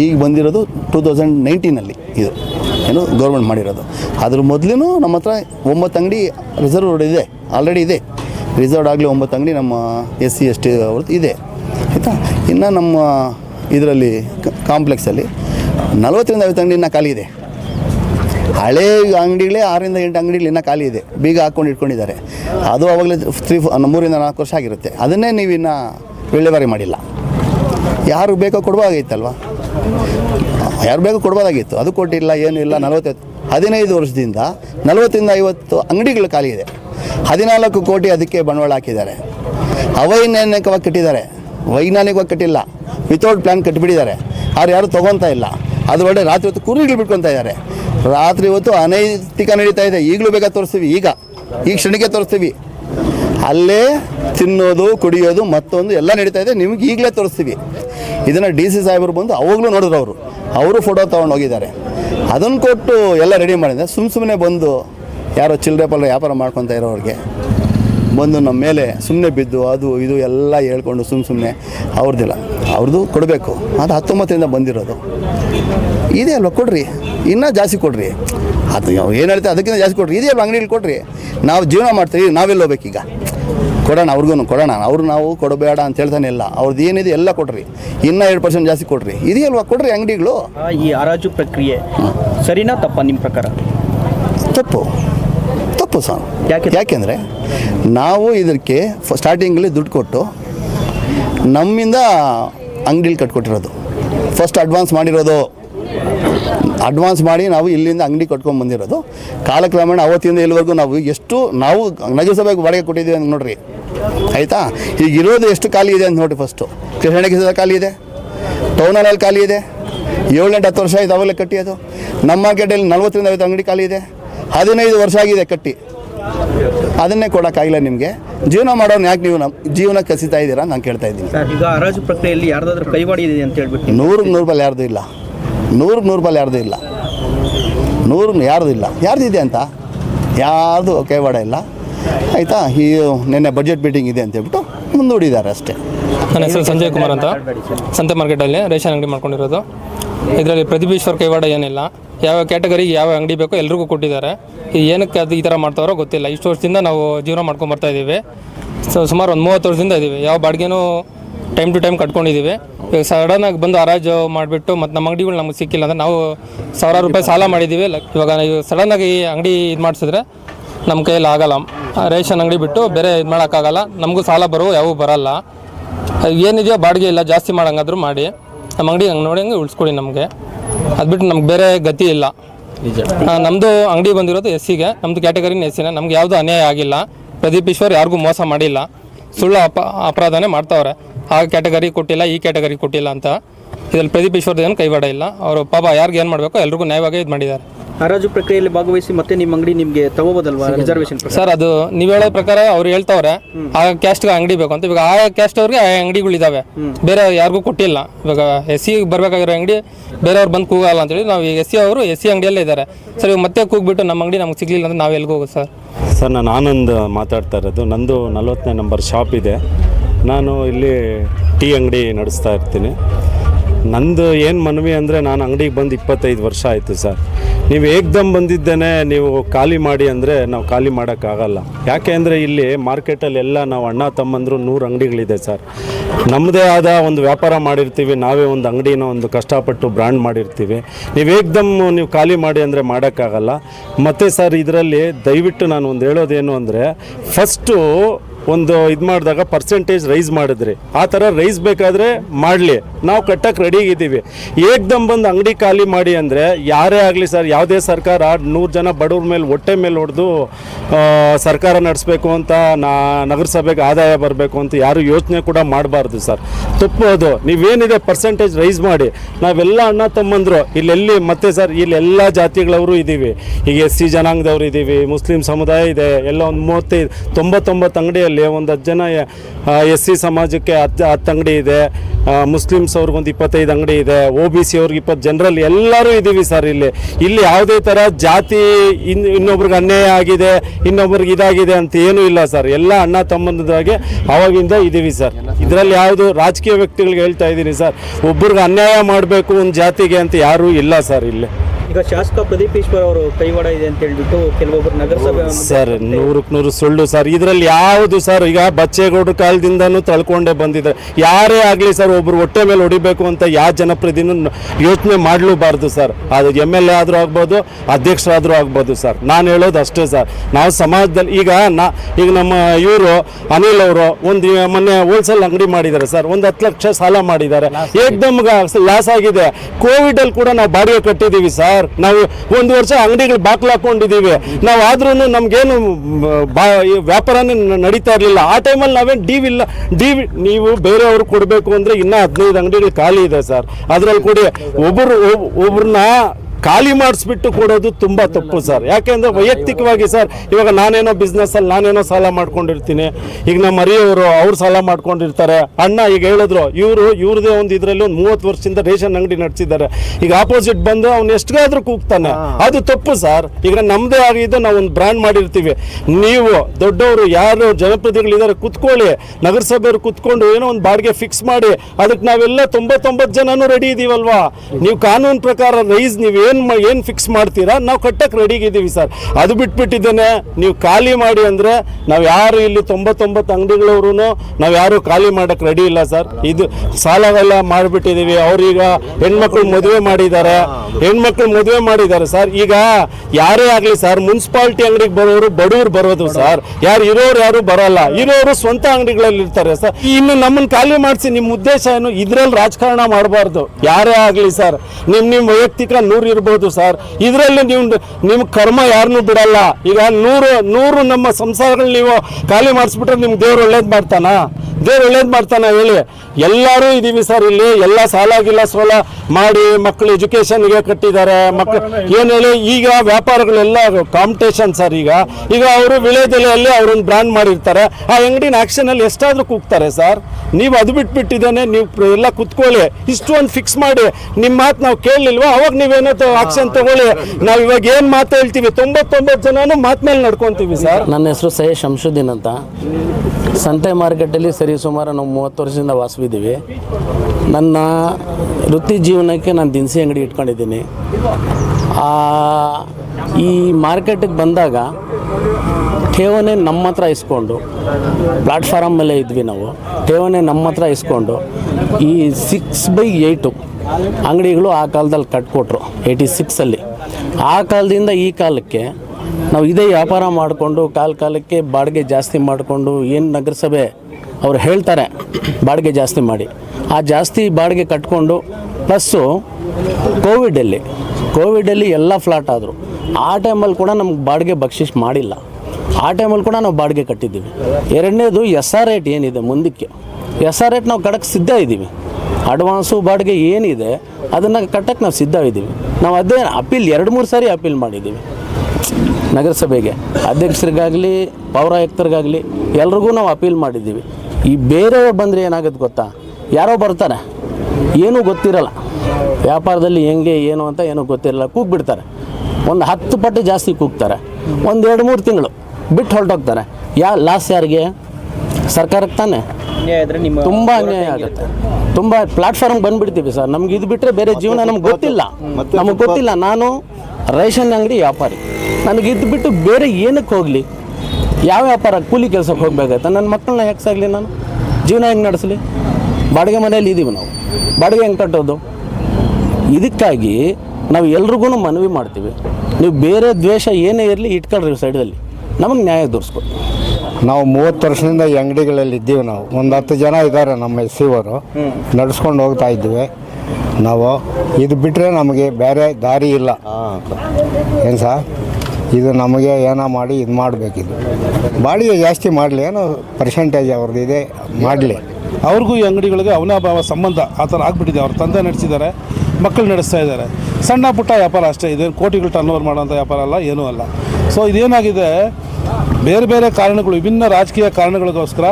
ಈಗ ಬಂದಿರೋದು ಟೂ ತೌಸಂಡ್ ನೈನ್ಟೀನಲ್ಲಿ ಇದು. ಏನು ಗೌರ್ಮೆಂಟ್ ಮಾಡಿರೋದು. ಅದ್ರ ಮೊದಲೂ ನಮ್ಮ ಹತ್ರ ಒಂಬತ್ತು ಅಂಗಡಿ ರಿಸರ್ವ್ ರೋಡ್ ಇದೆ. ಆಲ್ರೆಡಿ ಇದೆ. ರಿಸರ್ವ್ ಆಗಲಿ ಒಂಬತ್ತು ಅಂಗಡಿ ನಮ್ಮ ಎಸ್ ಸಿ ಎಸ್ ಟಿ ಅವ್ರದ್ದು ಇದೆ. ಆಯಿತಾ? ಇನ್ನು ನಮ್ಮ ಇದರಲ್ಲಿ ಕಾಂಪ್ಲೆಕ್ಸಲ್ಲಿ ನಲವತ್ತರಿಂದ ಐವತ್ತು ಅಂಗಡಿ ಇನ್ನೂ ಖಾಲಿ ಇದೆ. ಹಳೆ ಅಂಗಡಿಗಳೇ ಆರರಿಂದ ಎಂಟು ಅಂಗಡಿಗಳು ಇನ್ನೂ ಖಾಲಿ ಇದೆ. ಬೀಗ ಹಾಕ್ಕೊಂಡು ಇಟ್ಕೊಂಡಿದ್ದಾರೆ. ಅದು ಆವಾಗಲೇ ತ್ರೀ ಮೂರಿಂದ ನಾಲ್ಕು ವರ್ಷ ಆಗಿರುತ್ತೆ. ಅದನ್ನೇ ನೀವು ಇನ್ನು ವಿಲೇವಾರಿ ಮಾಡಿಲ್ಲ. ಯಾರು ಬೇಕೋ ಕೊಡ್ಬೋದಾಗಿತ್ತಲ್ವ ಯಾರು ಬೇಕೋ ಕೊಡ್ಬೋದಾಗಿತ್ತು ಅದು ಕೊಟ್ಟಿಲ್ಲ, ಏನೂ ಇಲ್ಲ, ನಲವತ್ತೈದು, ಹದಿನೈದು ವರ್ಷದಿಂದ ನಲವತ್ತರಿಂದ ಐವತ್ತು ಅಂಗಡಿಗಳು ಖಾಲಿ ಇದೆ. ಹದಿನಾಲ್ಕು ಕೋಟಿ ಅದಕ್ಕೆ ಬಂಡವಾಳ ಹಾಕಿದ್ದಾರೆ. ಅವೈಜ್ಞಾನಿಕವಾಗಿ ಕಟ್ಟಿದ್ದಾರೆ. ವೈಜ್ಞಾನಿಕವಾಗಿ ಕಟ್ಟಿಲ್ಲ. ವಿತೌಟ್ ಪ್ಲ್ಯಾನ್ ಕಟ್ಟಿಬಿಟ್ಟಿದ್ದಾರೆ ಅವ್ರು ಯಾರು ತೊಗೊತಾ ಇಲ್ಲ. ಅದರೊಳಗೆ ರಾತ್ರಿ ಹೊತ್ತು ಕುರಿಗಳು ಬಿಟ್ಕೊತಾ ಇದ್ದಾರೆ. ರಾತ್ರಿ ಹೊತ್ತು ಅನೈತಿಕ ನಡೀತಾ ಇದೆ. ಈಗಲೂ ಬೇಗ ತೋರಿಸ್ತೀವಿ. ಈಗ, ಈ ಕ್ಷಣಕ್ಕೆ ತೋರಿಸ್ತೀವಿ. ಅಲ್ಲೇ ತಿನ್ನೋದು, ಕುಡಿಯೋದು, ಮತ್ತೊಂದು ಎಲ್ಲ ನಡೀತಾ ಇದೆ. ನಿಮ್ಗೆ ಈಗಲೇ ತೋರಿಸ್ತೀವಿ. ಇದನ್ನು ಡಿ ಸಿ ಸಾಹೇಬರು ಬಂದು ಅವಾಗಲೂ ನೋಡಿದ್ರು ಅವರು. ಅವರು ಫೋಟೋ ತೊಗೊಂಡು ಹೋಗಿದ್ದಾರೆ. ಅದನ್ನು ಕೊಟ್ಟು ಎಲ್ಲ ರೆಡಿ ಮಾಡಿದೆ ಸುಮ್ಮ ಸುಮ್ಮನೆ ಬಂದು ಯಾರೋ ಚಿಲ್ಲರೆ ಪಲ್ಲ ವ್ಯಾಪಾರ ಮಾಡ್ಕೊತಾ ಇರೋರಿಗೆ. ಬಂದು ನಮ್ಮ ಮೇಲೆ ಸುಮ್ಮನೆ ಬಿದ್ದು ಅದು ಇದು ಎಲ್ಲ ಹೇಳ್ಕೊಂಡು ಸುಮ್ಮ ಸುಮ್ಮನೆ ಅವ್ರದ್ದಿಲ್ಲ. ಅವ್ರದ್ದು ಕೊಡಬೇಕು. ಅದು ಹತ್ತೊಂಬತ್ತರಿಂದ ಬಂದಿರೋದು. ಇದೇ ಅಲ್ವ? ಕೊಡ್ರಿ. ಇನ್ನೂ ಜಾಸ್ತಿ ಕೊಡ್ರಿ. ಅದು ಏನು ಹೇಳ್ತೀವಿ ಅದಕ್ಕಿಂತ ಜಾಸ್ತಿ ಕೊಡ್ರಿ. ಇದೇ ಅಂಗಡಿಲಿ ಕೊಡ್ರಿ. ನಾವು ಜೀವನ ಮಾಡ್ತೀವಿ ನಾವೆಲ್ಲ ಹೋಗ್ಬೇಕೀಗ? ಕೊಡೋಣ ಅವ್ರಿಗೂ ಕೊಡೋಣ. ಅವ್ರು ನಾವು ಕೊಡಬೇಡ ಅಂತ ಹೇಳ್ತಾನೆ ಇಲ್ಲ. ಅವ್ರದ್ದು ಏನಿದೆ ಎಲ್ಲ ಕೊಡ್ರಿ. ಇನ್ನೂ ಎರಡು ಪರ್ಸೆಂಟ್ ಜಾಸ್ತಿ ಕೊಡ್ರಿ. ಇದೆಯಲ್ವಾ ಕೊಡ್ರಿ ಅಂಗಡಿಗಳು. ಈ ಹರಾಜು ಪ್ರಕ್ರಿಯೆ. ಸರಿನಾ ತಪ್ಪ ನಿಮ್ಮ ಪ್ರಕಾರ? ತಪ್ಪು. ತಪ್ಪು ಸರ್ ಯಾಕೆ? ಯಾಕೆಂದರೆ ನಾವು ಇದಕ್ಕೆ ಸ್ಟಾರ್ಟಿಂಗಲ್ಲಿ ದುಡ್ಡು ಕೊಟ್ಟು ನಮ್ಮಿಂದ ಅಂಗಡಿಲಿ ಕಟ್ಕೊಟ್ಟಿರೋದು. ಫಸ್ಟ್ ಅಡ್ವಾನ್ಸ್ ಮಾಡಿರೋದು. ಅಡ್ವಾನ್ಸ್ ಮಾಡಿ ನಾವು ಇಲ್ಲಿಂದ ಅಂಗಡಿ ಕಟ್ಕೊಂಡು ಬಂದಿರೋದು. ಕಾಲಕ್ರಮೇಣ ಅವತ್ತಿಂದ ಇಲ್ಲಿವರೆಗೂ ನಾವು ಎಷ್ಟು ನಾವು ನಗರಸಭೆಗೆ ಬಾಡಿಗೆ ಕೊಟ್ಟಿದ್ದೀವಿ ಅಂತ ನೋಡ್ರಿ. ಆಯಿತಾ? ಈಗ ಇರೋದು ಎಷ್ಟು ಖಾಲಿ ಇದೆ ಅಂತ ನೋಡಿ ಫಸ್ಟು ಕೃಷ್ಣಗಿರಿಸದ ಖಾಲಿ ಇದೆ. ಟೌನಲ್ಲಿ ಖಾಲಿ ಇದೆ. ಏಳೆಂಟು ಹತ್ತು ವರ್ಷ ಆಯ್ತು ಅವಾಗಲೇ ಅದು ನಮ್ಮ ಮಾರ್ಕೆಟಲ್ಲಿ ನಲ್ವತ್ತರಿಂದ ಐವತ್ತು ಅಂಗಡಿ ಖಾಲಿ ಇದೆ. ಹದಿನೈದು ವರ್ಷ ಆಗಿದೆ ಕಟ್ಟಿ. ಅದನ್ನೇ ಕೊಡೋಕ್ಕಾಗಿಲ್ಲ ನಿಮಗೆ. ಜೀವನ ಮಾಡೋನು ಯಾಕೆ ನೀವು ನಮ್ಮ ಜೀವನ ಕಸಿತಾ ಇದ್ದೀರಾ ನಾನು ಕೇಳ್ತಾ ಇದ್ದೀನಿ. ಈಗ ಹರಾಜು ಪ್ರಕ್ರಿಯೆಯಲ್ಲಿ ಯಾರ್ದಾದ್ರೂ ಕೈವಾಡ ಇದೆ ಅಂತ ಹೇಳ್ಬಿಟ್ಟು ನೂರು ನೂರು ಬಲ್ ಯಾರ್ದು ಇಲ್ಲ. ನೂರು ನೂರು ರೂಪಾಯಿ ಯಾರ್ದು ಇಲ್ಲ. ನೂರು ಯಾರ್ದು ಇಲ್ಲ. ಯಾರ್ದು ಇದೆ ಅಂತ? ಯಾರ್ದು ಕೈವಾಡ ಇಲ್ಲ. ಆಯಿತಾ? ಈ ನಿನ್ನೆ ಬಜೆಟ್ ಮೀಟಿಂಗ್ ಇದೆ ಅಂತ ಹೇಳ್ಬಿಟ್ಟು ಮುಂದೂಡಿದ್ದಾರೆ ಅಷ್ಟೇ. ನನ್ನ ಹೆಸರು ಸಂಜಯ್ ಕುಮಾರ್ ಅಂತ. ಸಂತೆ ಮಾರ್ಕೆಟಲ್ಲಿ ರೇಷನ್ ಅಂಗಡಿ ಮಾಡ್ಕೊಂಡಿರೋದು. ಇದರಲ್ಲಿ ಪ್ರತಿಭೇಶ್ವರ್ ಕೈವಾಡ ಏನಿಲ್ಲ. ಯಾವ ಕ್ಯಾಟಗರಿಗೆ ಯಾವ ಅಂಗಡಿ ಬೇಕೋ ಎಲ್ರಿಗೂ ಕೊಟ್ಟಿದ್ದಾರೆ. ಏನಕ್ಕೆ ಅದು ಈ ಥರ ಮಾಡ್ತಾರೋ ಗೊತ್ತಿಲ್ಲ. ಇಷ್ಟು ವರ್ಷದಿಂದ ನಾವು ಜೀವನ ಮಾಡ್ಕೊಂಡು ಬರ್ತಾ ಇದ್ದೀವಿ. ಸೊ, ಸುಮಾರು ಒಂದು ಮೂವತ್ತು ವರ್ಷದಿಂದ ಇದ್ದೀವಿ. ಯಾವ ಬಾಡಿಗೆನೂ ಟೈಮ್ ಟು ಟೈಮ್ ಕಟ್ಕೊಂಡಿದ್ದೀವಿ. ಈಗ ಸಡನ್ನಾಗಿ ಬಂದು ಹರಾಜು ಮಾಡಿಬಿಟ್ಟು ಮತ್ತು ನಮ್ಮ ಅಂಗಡಿಗಳು ನಮಗೆ ಸಿಕ್ಕಿಲ್ಲ ಅಂದರೆ ನಾವು ಸಾವಿರಾರು ರೂಪಾಯಿ ಸಾಲ ಮಾಡಿದ್ದೀವಿ. ಇವಾಗ ಸಡನ್ನಾಗಿ ಅಂಗಡಿ ಇದು ಮಾಡಿಸಿದ್ರೆ ನಮ್ಮ ಕೈಯಲ್ಲಿ ಆಗಲ್ಲ. ರೇಷನ್ ಅಂಗಡಿ ಬಿಟ್ಟು ಬೇರೆ ಇದು ಮಾಡೋಕ್ಕಾಗಲ್ಲ. ನಮಗೂ ಸಾಲ ಬರೋ ಯಾವೂ ಬರಲ್ಲ. ಏನಿದೆಯೋ ಬಾಡಿಗೆ ಇಲ್ಲ, ಜಾಸ್ತಿ ಮಾಡೋಂಗಾದ್ರೂ ಮಾಡಿ. ನಮ್ಮ ಅಂಗಡಿ ಹಂಗೆ ನೋಡಿ ಹಂಗೆ ಉಳಿಸ್ಕೊಡಿ ನಮಗೆ. ಅದು ಬಿಟ್ಟು ನಮ್ಗೆ ಬೇರೆ ಗತಿ ಇಲ್ಲ. ಆ, ನಮ್ಮದು ಅಂಗಡಿ ಬಂದಿರೋದು ಎಸ್ ಸಿಗೆ ನಮ್ಮದು ಕ್ಯಾಟಗರಿನ ಎಸ್ ಸಿನೇ ನಮ್ಗೆ ಯಾವುದೂ ಅನ್ಯಾಯ ಆಗಿಲ್ಲ. ಪ್ರದೀಪ್ ಈಶ್ವರ್ ಯಾರಿಗೂ ಮೋಸ ಮಾಡಿಲ್ಲ. ಸುಳ್ಳು ಅಪ ಅಪರಾಧನೇ ಮಾಡ್ತಾವ್ರೆ. ಆ ಕ್ಯಾಟಗರಿ ಕೊಟ್ಟಿಲ್ಲ ಈ ಕ್ಯಾಟಗರಿ ಕೊಟ್ಟಿಲ್ಲ ಅಂತ. ಇದ್ರಲ್ಲಿ ಪ್ರದೀಪ್ ಈಶ್ವರ್ದೇನು ಏನು ಕೈವಾಡ ಇಲ್ಲ. ಅವರು ಪಾಪ ಯಾರಿಗೆ ಏನು ಮಾಡಬೇಕು ಎಲ್ರಿಗೂ ನ್ಯಾಯವಾಗಿ ಇದು ಮಾಡಿದ್ದಾರೆ. ಹರಾಜು ಪ್ರಕ್ರಿಯೆಯಲ್ಲಿ ಭಾಗವಹಿಸಿ ಮತ್ತೆ ನಿಮ್ಮ ಅಂಗಡಿ ನಿಮಗೆ ತಗೋಬೋದಲ್ವಾ ರಿಸರ್ವೇಶನ್ ಸರ್ ಅದು ನೀವು ಹೇಳೋ ಪ್ರಕಾರ ಅವ್ರು ಹೇಳ್ತಾವ್ರೆ ಆ ಕ್ಯಾಸ್ಟ್ಗೆ ಅಂಗಡಿ ಬೇಕು ಅಂತ. ಇವಾಗ ಆ ಕ್ಯಾಸ್ಟ್ ಅವ್ರಿಗೆ ಆ ಅಂಗಡಿಗಳಿದಾವೆ ಬೇರೆ ಯಾರಿಗೂ ಕೊಟ್ಟಿಲ್ಲ. ಇವಾಗ ಎಸ್ ಸಿ ಬರಬೇಕಾಗಿರೋ ಅಂಗಡಿ ಬೇರೆಯವ್ರು ಬಂದು ಕೂಗಲ್ಲ ಅಂತೇಳಿ ನಾವು ಎಸ್ ಸಿ ಅವರು ಎಸ್ ಸಿ ಅಂಗಡಿಯಲ್ಲೇ ಇದ್ದಾರೆ. ಸರ್ ಇವಾಗ ಮತ್ತೆ ಕೂಗ್ಬಿಟ್ಟು ನಮ್ಮ ಅಂಗಡಿ ನಮ್ಗೆ ಸಿಗ್ಲಿಲ್ಲ ಅಂದ್ರೆ ನಾವು ಎಲ್ಲಿಗೆ ಹೋಗೋದು ಸರ್? ಸರ್ ನಾನು ಆನಂದ್ ಮಾತಾಡ್ತಾ ಇರೋದು. ನಂದು ನಲವತ್ತನೇ ನಂಬರ್ ಶಾಪ್ ಇದೆ. ನಾನು ಇಲ್ಲಿ ಟೀ ಅಂಗಡಿ ನಡೆಸ್ತಾ ಇರ್ತೀನಿ. ನಂದು ಏನು ಮನವಿ ಅಂದರೆ ನಾನು ಅಂಗಡಿಗೆ ಬಂದು ಇಪ್ಪತ್ತೈದು ವರ್ಷ ಆಯಿತು ಸರ್. ನೀವು ಏಕ್ದಮ್ ಬಂದಿದ್ದೇನೆ, ನೀವು ಖಾಲಿ ಮಾಡಿ ಅಂದರೆ ನಾವು ಖಾಲಿ ಮಾಡೋಕ್ಕಾಗಲ್ಲ. ಯಾಕೆ ಅಂದರೆ ಇಲ್ಲಿ ಮಾರ್ಕೆಟಲ್ಲಿ ಎಲ್ಲ ನಾವು ಅಣ್ಣ ತಮ್ಮಂದರು ನೂರು ಅಂಗಡಿಗಳಿದೆ ಸರ್. ನಮ್ಮದೇ ಆದ ಒಂದು ವ್ಯಾಪಾರ ಮಾಡಿರ್ತೀವಿ, ನಾವೇ ಒಂದು ಅಂಗಡಿನ ಒಂದು ಕಷ್ಟಪಟ್ಟು ಬ್ರ್ಯಾಂಡ್ ಮಾಡಿರ್ತೀವಿ. ನೀವು ಏಕ್ದಮ್ ನೀವು ಖಾಲಿ ಮಾಡಿ ಅಂದರೆ ಮಾಡೋಕ್ಕಾಗಲ್ಲ. ಮತ್ತು ಸರ್, ಇದರಲ್ಲಿ ದಯವಿಟ್ಟು ನಾನು ಒಂದು ಹೇಳೋದೇನು ಅಂದರೆ ಫಸ್ಟು ಒಂದು ಇದು ಮಾಡಿದಾಗ ಪರ್ಸೆಂಟೇಜ್ ರೈಸ್ ಮಾಡಿದ್ರಿ. ಆ ಥರ ರೈಸ್ ಬೇಕಾದರೆ ಮಾಡಲಿ. ನಾವು ಕಟ್ಟಕ್ಕೆ ರೆಡಿ ಇದ್ದೀವಿ ಏಕ್ದಮ್ ಬಂದು ಅಂಗಡಿ ಖಾಲಿ ಮಾಡಿ ಅಂದರೆ ಯಾರೇ ಆಗಲಿ ಸರ್, ಯಾವುದೇ ಸರ್ಕಾರ ನೂರು ಜನ ಬಡವ್ರ ಮೇಲೆ ಹೊಟ್ಟೆ ಮೇಲೆ ಹೊಡೆದು ಸರ್ಕಾರ ನಡೆಸಬೇಕು ಅಂತ ನಾ, ನಗರಸಭೆಗೆ ಆದಾಯ ಬರಬೇಕು ಅಂತ ಯಾರು ಯೋಚನೆ ಕೂಡ ಮಾಡಬಾರ್ದು ಸರ್. ತಪ್ಪೋದು ನೀವೇನಿದೆ ಪರ್ಸೆಂಟೇಜ್ ರೈಸ್ ಮಾಡಿ. ನಾವೆಲ್ಲ ಅಣ್ಣ ತಮ್ಮಂದರು. ಇಲ್ಲೆಲ್ಲಿ ಮತ್ತೆ ಸರ್, ಇಲ್ಲೆಲ್ಲ ಜಾತಿಗಳವರು ಇದ್ದೀವಿ ಈಗ ಎಸ್ ಸಿ ಜನಾಂಗದವ್ರು ಇದ್ದೀವಿ ಮುಸ್ಲಿಂ ಸಮುದಾಯ ಇದೆ, ಎಲ್ಲ ಒಂದು ಮೂವತ್ತೈದು, ತೊಂಬತ್ತೊಂಬತ್ತು ಅಂಗಡಿಯಲ್ಲಿ ಒಂದು ಹತ್ತು ಜನ ಎಸ್ ಸಿ ಸಮಾಜಕ್ಕೆ ಹತ್ತು ಹತ್ತು ಅಂಗಡಿ ಇದೆ. ಮುಸ್ಲಿಮ್ಸ್ ಅವ್ರಿಗೊಂದು ಇಪ್ಪತ್ತೈದು ಅಂಗಡಿ ಇದೆ. ಒ ಬಿ ಸಿ ಅವ್ರಿಗೆ ಇಪ್ಪತ್ತು ಜನರಲ್ಲಿ ಎಲ್ಲರೂ ಇದ್ದೀವಿ ಸರ್ ಇಲ್ಲಿ. ಇಲ್ಲಿ ಯಾವುದೇ ಥರ ಜಾತಿ ಇನ್ ಇನ್ನೊಬ್ರಿಗೆ ಅನ್ಯಾಯ ಆಗಿದೆ, ಇನ್ನೊಬ್ರಿಗೆ ಇದಾಗಿದೆ ಅಂತ ಏನೂ ಇಲ್ಲ ಸರ್. ಎಲ್ಲ ಅಣ್ಣ ತಮ್ಮಂದಾಗೆ ಅವಾಗಿಂದ ಇದ್ದೀವಿ ಸರ್. ಇದರಲ್ಲಿ ಯಾವುದು ರಾಜಕೀಯ ವ್ಯಕ್ತಿಗಳಿಗೆ ಹೇಳ್ತಾ ಇದ್ದೀನಿ ಸರ್. ಒಬ್ರಿಗೆ ಅನ್ಯಾಯ ಮಾಡಬೇಕು ಒಂದು ಜಾತಿಗೆ ಅಂತ ಯಾರೂ ಇಲ್ಲ ಸರ್ ಇಲ್ಲಿ. ಈಗ ಶಾಸಕ ಪ್ರದೀಪ್ ಈಶ್ವರ್ ಅವರು ಕೈವಾಡ ಇದೆ ಅಂತ ಹೇಳ್ಬಿಟ್ಟು ಕೆಲವೊಬ್ಬರು ನಗರಸಭೆ ಸರ್ ನೂರಕ್ಕೆ ನೂರು ಸುಳ್ಳು ಸರ್. ಇದರಲ್ಲಿ ಯಾವುದು ಸರ್? ಈಗ ಬಚ್ಚೇಗೌಡರ ಕಾಲದಿಂದನೂ ತಳ್ಕೊಂಡೇ ಬಂದಿದೆ ಯಾರೇ ಆಗಲಿ ಸರ್ ಒಬ್ರು ಹೊಟ್ಟೆ ಮೇಲೆ ಹೊಡಿಬೇಕು ಅಂತ ಯಾವ ಜನಪ್ರತಿನಿಧಿನೂ ಯೋಚನೆ ಮಾಡಲೂಬಾರ್ದು ಸರ್. ಅದು ಎಂ ಎಲ್ ಎ ಆದರೂ ಆಗ್ಬೋದು ಅಧ್ಯಕ್ಷರಾದರೂ ಆಗ್ಬೋದು ಸರ್. ನಾನು ಹೇಳೋದು ಅಷ್ಟೇ ಸರ್. ನಾವು ಸಮಾಜದಲ್ಲಿ ಈಗ ನಾ ಈಗ ನಮ್ಮ ಇವರು ಅನಿಲ್ ಅವರು ಒಂದು ಮೊನ್ನೆ ಹೋಲ್ಸೇಲ್ ಅಂಗಡಿ ಮಾಡಿದ್ದಾರೆ ಸರ್. ಒಂದು ಹತ್ತು ಲಕ್ಷ ಸಾಲ ಮಾಡಿದ್ದಾರೆ. ಏಕ್ದಮ್ ಲಾಸ್ ಆಗಿದೆ. ಕೋವಿಡ್ ಅಲ್ಲಿ ಕೂಡ ನಾವು ಬಾಡಿಗೆ ಕಟ್ಟಿದ್ದೀವಿ ಸರ್. ನಾವು ಒಂದು ವರ್ಷ ಅಂಗಡಿಗಳು ಹಾಕೊಂಡಿದ್ದೀವಿ ನಾವು ಆದ್ರೂ ನಮ್ಗೇನು, ಬಾ ವ್ಯಾಪಾರನೇ ನಡೀತಾ ಇರಲಿಲ್ಲ. ಆ ಟೈಮಲ್ಲಿ ನಾವೇನು ಡಿ ಇಲ್ಲ ಡಿ ನೀವು ಬೇರೆಯವ್ರು ಕೊಡಬೇಕು ಅಂದರೆ ಇನ್ನೂ ಹದಿನೈದು ಅಂಗಡಿಗಳು ಖಾಲಿ ಇದೆ ಸರ್. ಅದರಲ್ಲಿ ಕೊಡಿ ಒಬ್ಬರು ಒಬ್ರನ್ನ ಖಾಲಿ ಮಾಡಿಸ್ಬಿಟ್ಟು ಕೊಡೋದು ತುಂಬ ತಪ್ಪು ಸರ್ ಯಾಕೆಂದ್ರೆ ವೈಯಕ್ತಿಕವಾಗಿ ಸರ್ ಇವಾಗ ನಾನೇನೋ ಬಿಸ್ನೆಸ್ಸಲ್ಲಿ ನಾನೇನೋ ಸಾಲ ಮಾಡ್ಕೊಂಡಿರ್ತೀನಿ. ಈಗ ನಮ್ಮ ಮರಿಯವರು ಅವ್ರು ಸಾಲ ಮಾಡ್ಕೊಂಡಿರ್ತಾರೆ. ಅಣ್ಣ ಈಗ ಹೇಳಿದ್ರು ಇವರು ಇವ್ರದೇ ಒಂದು ಇದರಲ್ಲಿ ಒಂದು ಮೂವತ್ತು ವರ್ಷದಿಂದ ರೇಷನ್ ಅಂಗಡಿ ನಡೆಸಿದ್ದಾರೆ. ಈಗ ಆಪೋಸಿಟ್ ಬಂದು ಅವ್ನು ಎಷ್ಟಾದ್ರೂ ಕೂಗ್ತಾನೆ. ಅದು ತಪ್ಪು ಸರ್ ಈಗ ನಮ್ಮದೇ ಆಗಿದ್ದು ನಾವು ಒಂದು ಬ್ರ್ಯಾಂಡ್ ಮಾಡಿರ್ತೀವಿ. ನೀವು ದೊಡ್ಡವರು ಯಾರು ಜನಪ್ರತಿನಿಧಿಗಳಿದ್ದಾರೆ ಕುತ್ಕೊಳ್ಳಿ. ನಗರಸಭೆಯವರು ಕುತ್ಕೊಂಡು ಏನೋ ಒಂದು ಬಾಡಿಗೆ ಫಿಕ್ಸ್ ಮಾಡಿ. ಅದಕ್ಕೆ ನಾವೆಲ್ಲ ತೊಂಬತ್ತೊಂಬತ್ತು ಜನನೂ ರೆಡಿ ಇದೀವಲ್ವಾ? ನೀವು ಕಾನೂನು ಪ್ರಕಾರ ರೈಸ್ ನೀವು ಏನು ಏನು ಫಿಕ್ಸ್ ಮಾಡ್ತೀರಾ? ನಾವು ಕಟ್ಟಕ್ಕೆ ರೆಡಿಗಿದ್ದೀವಿ ಸರ್. ಅದು ಬಿಟ್ಬಿಟ್ಟಿದ್ದೇನೆ. ನೀವು ಖಾಲಿ ಮಾಡಿ ಅಂದರೆ ನಾವು ಯಾರು ಇಲ್ಲಿ ತೊಂಬತ್ತೊಂಬತ್ತು ಅಂಗಡಿಗಳವ್ರು ನಾವು ಯಾರು ಖಾಲಿ ಮಾಡಕ್ಕೆ ರೆಡಿ ಇಲ್ಲ ಸರ್. ಇದು ಸಾಲವೆಲ್ಲ ಮಾಡಿಬಿಟ್ಟಿದ್ದೀವಿ. ಅವ್ರೀಗ ಹೆಣ್ಮಕ್ಳು ಮದುವೆ ಮಾಡಿದ್ದಾರೆ. ಹೆಣ್ಮಕ್ಳು ಮದುವೆ ಮಾಡಿದ್ದಾರೆ ಸರ್. ಈಗ ಯಾರೇ ಆಗಲಿ ಸರ್, ಮುನ್ಸಿಪಾಲ್ಟಿ ಅಂಗಡಿಗೆ ಬರೋರು ಬಡವರು ಬರೋದು ಸರ್. ಯಾರು ಇರೋರು ಯಾರು ಬರೋಲ್ಲ. ಇರೋರು ಸ್ವಂತ ಅಂಗಡಿಗಳಲ್ಲಿ ಇರ್ತಾರೆ ಸರ್. ಇನ್ನು ನಮ್ಮನ್ನು ಖಾಲಿ ಮಾಡಿಸಿ ನಿಮ್ಮ ಉದ್ದೇಶ ಏನು? ಇದ್ರಲ್ಲಿ ರಾಜಕಾರಣ ಮಾಡಬಾರ್ದು. ಯಾರೇ ಆಗಲಿ ಸರ್. ನಿಮ್ಮ ನಿಮ್ಮ ವೈಯಕ್ತಿಕ ನೂರು ಇರ್ಬೋದು ಸರ್. ಇದರಲ್ಲಿ ನೀವು ನಿಮ್ಮ ಕರ್ಮ ಯಾರನ್ನೂ ಬಿಡಲ್ಲ. ಈಗ ನೂರು ನೂರು ನಮ್ಮ ಸಂಸಾರಗಳು ನೀವು ಖಾಲಿ ಮಾಡಿಸ್ಬಿಟ್ರೆ ನಿಮ್ಗೆ ದೇವ್ರು ಒಳ್ಳೇದು ಮಾಡ್ತಾನಾ? ದೇವ್ರು ಒಳ್ಳೇದು ಮಾಡ್ತಾನೆ ಹೇಳಿ. ಎಲ್ಲರೂ ಇದ್ದೀವಿ ಸರ್ ಇಲ್ಲಿ. ಎಲ್ಲ ಸಾಲಾಗಿಲ್ಲ ಸೋಲ. ಮಾಡಿ ಮಕ್ಕಳು ಎಜುಕೇಷನ್ಗೆ ಕಟ್ಟಿದ್ದಾರೆ. ಮಕ್ಕಳು ಏನು ಹೇಳಿ, ಈಗ ವ್ಯಾಪಾರಗಳೆಲ್ಲ ಕಾಂಪಿಟೇಷನ್ ಸರ್ ಈಗ. ಈಗ ಅವರು ವಿಳೆದೆಲೆಯಲ್ಲಿ ಅವ್ರೊಂದು ಬ್ರ್ಯಾಂಡ್ ಮಾಡಿರ್ತಾರೆ. ಆ ಅಂಗಡಿನ ಆ್ಯಕ್ಷನಲ್ಲಿ ಎಷ್ಟಾದರೂ ಕೂಗ್ತಾರೆ ಸರ್. ನೀವು ಅದು ಬಿಟ್ಬಿಟ್ಟಿದ್ದೇನೆ, ನೀವು ಎಲ್ಲ ಕುತ್ಕೊಳ್ಳಿ. ಇಷ್ಟು ಒಂದು ಫಿಕ್ಸ್ ಮಾಡಿ. ನಿಮ್ಮ ಮಾತು ನಾವು ಕೇಳಲಿಲ್ವಾ? ಅವಾಗ ನೀವೇನೋ ಆಕ್ಷನ್ ತಗೊಳ್ಳಿ. ನಾವು ಇವಾಗ ಏನು ಮಾತು ಹೇಳ್ತೀವಿ? ತೊಂಬತ್ತೊಂಬತ್ತು ಜನನು ಮಾತು ಮೇಲೆ ನಡ್ಕೊತೀವಿ ಸರ್. ನನ್ನ ಹೆಸರು ಸಹೇಶ್ ಶಂಶುದ್ದೀನ್ ಅಂತ. ಸಂತೆ ಮಾರ್ಕೆಟಲ್ಲಿ ಸರಿ ಸುಮಾರು ನಾವು ಮೂವತ್ತು ವರ್ಷದಿಂದ ವಾಸವಿದ್ದೀವಿ. ನನ್ನ ವೃತ್ತಿ ಜೀವನಕ್ಕೆ ನಾನು ದಿನಸಿ ಅಂಗಡಿ ಇಟ್ಕೊಂಡಿದ್ದೀನಿ. ಈ ಮಾರ್ಕೆಟಿಗೆ ಬಂದಾಗ ಠೇವಣಿ ನಮ್ಮ ಹತ್ರ ಇಸ್ಕೊಂಡು ಪ್ಲಾಟ್ಫಾರಮ್ ಮೇಲೆ ಇದ್ವಿ ನಾವು, ಠೇವಣಿ ನಮ್ಮ ಹತ್ರ ಇಸ್ಕೊಂಡು, ಈ ಸಿಕ್ಸ್ ಬೈ ಏಯ್ಟು ಅಂಗಡಿಗಳು ಆ ಕಾಲದಲ್ಲಿ ಕಟ್ಕೊಟ್ರು ಏಯ್ಟಿ ಸಿಕ್ಸಲ್ಲಿ ಆ ಕಾಲದಿಂದ ಈ ಕಾಲಕ್ಕೆ ನಾವು ಇದೇ ವ್ಯಾಪಾರ ಮಾಡಿಕೊಂಡು ಕಾಲ ಕಾಲಕ್ಕೆ ಬಾಡಿಗೆ ಜಾಸ್ತಿ ಮಾಡಿಕೊಂಡು ಏನು ನಗರಸಭೆ ಅವ್ರು ಹೇಳ್ತಾರೆ, ಬಾಡಿಗೆ ಜಾಸ್ತಿ ಮಾಡಿ. ಆ ಜಾಸ್ತಿ ಬಾಡಿಗೆ ಕಟ್ಕೊಂಡು, ಪ್ಲಸ್ಸು ಕೋವಿಡಲ್ಲಿ ಕೋವಿಡಲ್ಲಿ ಎಲ್ಲ ಫ್ಲಾಟ್ ಆದರು. ಆ ಟೈಮಲ್ಲಿ ಕೂಡ ನಮ್ಗೆ ಬಾಡಿಗೆ ಬಕ್ಷಿಸ್ ಮಾಡಿಲ್ಲ. ಆ ಟೈಮಲ್ಲಿ ಕೂಡ ನಾವು ಬಾಡಿಗೆ ಕಟ್ಟಿದ್ದೀವಿ. ಎರಡನೇದು ಎಸ್ ಆರ್ ರೇಟ್ ಏನಿದೆ ಮುಂದಕ್ಕೆ. ಎಸ್ ಆರ್ ರೇಟ್ ನಾವು ಕಡಕ್ಕೆ ಸಿದ್ಧ ಇದ್ದೀವಿ. ಅಡ್ವಾನ್ಸು ಬಾಡಿಗೆ ಏನಿದೆ, ಅದನ್ನು ಕಟ್ಟಕ್ಕೆ ನಾವು ಸಿದ್ಧ ಇದ್ದೀವಿ. ನಾವು ಅದೇ ಅಪೀಲ್ ಎರಡು ಮೂರು ಸಾರಿ ಅಪೀಲ್ ಮಾಡಿದ್ದೀವಿ. ನಗರಸಭೆಗೆ ಅಧ್ಯಕ್ಷರಿಗಾಗಲಿ ಪೌರಾಯುಕ್ತರಿಗಾಗಲಿ ಎಲ್ರಿಗೂ ನಾವು ಅಪೀಲ್ ಮಾಡಿದ್ದೀವಿ. ಈ ಬೇರೆಯವ್ರು ಬಂದರೆ ಏನಾಗುತ್ತೆ ಗೊತ್ತಾ? ಯಾರೋ ಬರ್ತಾರೆ. ಏನೂ ಗೊತ್ತಿರಲ್ಲ. ವ್ಯಾಪಾರದಲ್ಲಿ ಹೆಂಗೆ ಏನು ಅಂತ ಏನೂ ಗೊತ್ತಿರಲ್ಲ. ಕೂಗ್ಬಿಡ್ತಾರೆ. ಒಂದು ಹತ್ತು ಪಟ್ಟು ಜಾಸ್ತಿ ಕೂಗ್ತಾರೆ. ಒಂದು ಎರಡು ಮೂರು ತಿಂಗಳು ಬಿಟ್ಟು ಹೊರಟೋಗ್ತಾರೆ. ಯಾ ಲಾಸ್ ಯಾರಿಗೆ? ಸರ್ಕಾರಕ್ಕೆ ತಾನೆ? ತುಂಬ ಅನ್ಯಾಯ ಆಗುತ್ತೆ. ತುಂಬ ಪ್ಲಾಟ್ಫಾರ್ಮ್ ಬಂದ್ಬಿಡ್ತೀವಿ ಸರ್. ನಮ್ಗೆ ಇದು ಬಿಟ್ಟರೆ ಬೇರೆ ಜೀವನ ನಮ್ಗೆ ಗೊತ್ತಿಲ್ಲ. ನಮಗೆ ಗೊತ್ತಿಲ್ಲ. ನಾನು ರೇಷನ್ ಅಂಗಡಿ ವ್ಯಾಪಾರಿ. ನನಗೆ ಇದು ಬಿಟ್ಟು ಬೇರೆ ಏನಕ್ಕೆ ಹೋಗಲಿ? ಯಾವ ವ್ಯಾಪಾರ? ಕೂಲಿ ಕೆಲಸಕ್ಕೆ ಹೋಗಬೇಕಾಯ್ತು? ನನ್ನ ಮಕ್ಕಳನ್ನ ಯಾಕೆ ಸಾಗಲಿ ನಾನು? ಜೀವನ ಹೆಂಗೆ ನಡೆಸಲಿ? ಬಾಡಿಗೆ ಮನೆಯಲ್ಲಿ ಇದ್ದೀವಿ ನಾವು. ಬಾಡಿಗೆ ಹೆಂಗೆ ಕಟ್ಟೋದು? ಇದಕ್ಕಾಗಿ ನಾವು ಎಲ್ರಿಗೂ ಮನವಿ ಮಾಡ್ತೀವಿ. ನೀವು ಬೇರೆ ದ್ವೇಷ ಏನೇ ಇರಲಿ ಇಟ್ಕೊಳ್ರಿ ಸೈಡಲ್ಲಿ ನಮಗೆ ನ್ಯಾಯ ತೋರಿಸ್ಕೊಡಿ ನಾವು ಮೂವತ್ತು ವರ್ಷದಿಂದ ಈ ಅಂಗಡಿಗಳಲ್ಲಿ ಇದ್ದೀವಿ ನಾವು. ಒಂದು ಹತ್ತು ಜನ ಇದ್ದಾರೆ ನಮ್ಮ ಎಸ್ ಸಿವರು ನಡ್ಸ್ಕೊಂಡು ಹೋಗ್ತಾ ಇದ್ದೀವಿ ನಾವು ಇದು ಬಿಟ್ಟರೆ ನಮಗೆ ಬೇರೆ ದಾರಿ ಇಲ್ಲ. ಏನು ಸರ್ ಇದು ನಮಗೆ ಏನೋ ಮಾಡಿ ಇದು ಮಾಡಬೇಕಿದು. ಬಾಡಿಗೆ ಜಾಸ್ತಿ ಮಾಡಲಿ, ಏನೋ ಪರ್ಸೆಂಟೇಜ್ ಅವ್ರದ್ದು ಇದೆ, ಮಾಡಲಿ. ಅವ್ರಿಗೂ ಈ ಅಂಗಡಿಗಳಿಗೆ ಅವನಾಭಾವ ಸಂಬಂಧ ಆ ಥರ ಆಗಿಬಿಟ್ಟಿದೆ. ಅವ್ರ ತಂದೆ ನಡೆಸಿದ್ದಾರೆ, ಮಕ್ಕಳು ನಡೆಸ್ತಾ ಇದ್ದಾರೆ. ಸಣ್ಣ ಪುಟ್ಟ ವ್ಯಾಪಾರ ಅಷ್ಟೇ ಇದೆ ಕೋಟಿಗಳು ಟರ್ನ್ ಓವರ್ ಮಾಡೋಂಥ ವ್ಯಾಪಾರ ಅಲ್ಲ, ಏನೂ ಅಲ್ಲ. ಸೊ ಇದೇನಾಗಿದೆ? ಬೇರೆ ಬೇರೆ ಕಾರಣಗಳು, ವಿಭಿನ್ನ ರಾಜಕೀಯ ಕಾರಣಗಳಿಗೋಸ್ಕರ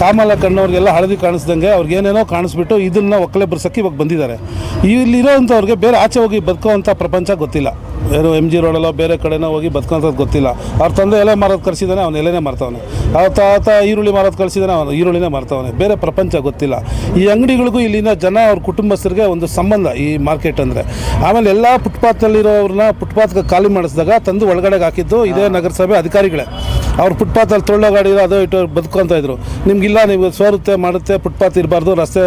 ಕಾಮಲ ಕಣ್ಣವ್ರಿಗೆಲ್ಲ ಹಳದಿ ಕಾಣಿಸ್ದಂಗೆ ಅವ್ರಿಗೆ ಏನೇನೋ ಕಾಣಿಸ್ಬಿಟ್ಟು ಇದನ್ನ ಒಕ್ಕಲೆ ಬರ್ಸೋಕ್ಕೆ ಇವಾಗ ಬಂದಿದ್ದಾರೆ. ಇಲ್ಲಿರೋಂಥವ್ರಿಗೆ ಬೇರೆ ಆಚೆ ಹೋಗಿ ಬದುಕೋವಂಥ ಪ್ರಪಂಚ ಗೊತ್ತಿಲ್ಲ. ಏನು ಎಂ ಜಿ ರೋಡಲ್ಲೋ ಬೇರೆ ಕಡೆನೋ ಹೋಗಿ ಬದುಕೋಂಥದ್ದು ಗೊತ್ತಿಲ್ಲ. ಅವ್ರ ತಂದೆ ಎಲೆ ಮಾರೋದು ಕಳಿಸಿದಾನೆ ಅವ್ನು ಎಲೆನೇ ಮಾರ್ತವನೆ. ಅವ್ರ ತಾತ ಈರುಳ್ಳಿ ಮಾರೋದು ಕಳಿಸಿದಾನೆ ಅವನು ಈರುಳ್ಳಿನೇ ಮಾರ್ತವನೆ. ಬೇರೆ ಪ್ರಪಂಚ ಗೊತ್ತಿಲ್ಲ. ಈ ಅಂಗಡಿಗಳಿಗೂ ಇಲ್ಲಿನ ಜನ ಅವ್ರ ಕುಟುಂಬಸ್ಥರಿಗೆ ಒಂದು ಸಂಬಂಧ ಈ ಮಾರ್ಕೆಟ್ ಅಂದರೆ. ಆಮೇಲೆ ಎಲ್ಲ ಫುಟ್ಪಾತ್ನಲ್ಲಿರೋರನ್ನ ಫುಟ್ಪಾತ್ಗೆ ಖಾಲಿ ಮಾಡಿಸಿದಾಗ ತಂದು ಒಳಗಡೆಗೆ ಹಾಕಿದ್ದು ಇದೇ ನಗರಸಭೆ ಅಧಿಕಾರಿಗಳೇ. ಅವ್ರು ಫುಟ್ಪಾತಲ್ಲಿ ತೊಳ್ಳೋ ಗಾಡಿ ಅದು ಇಟ್ಟು ಬದುಕೊಂತ ಇದ್ರು. ನಿಮ್ಗಿಲ್ಲ, ನೀವು ಸೋರುತ್ತೆ, ಮಾಡುತ್ತೆ, ಫುಟ್ಪಾತ್ ಇರಬಾರ್ದು, ರಸ್ತೆ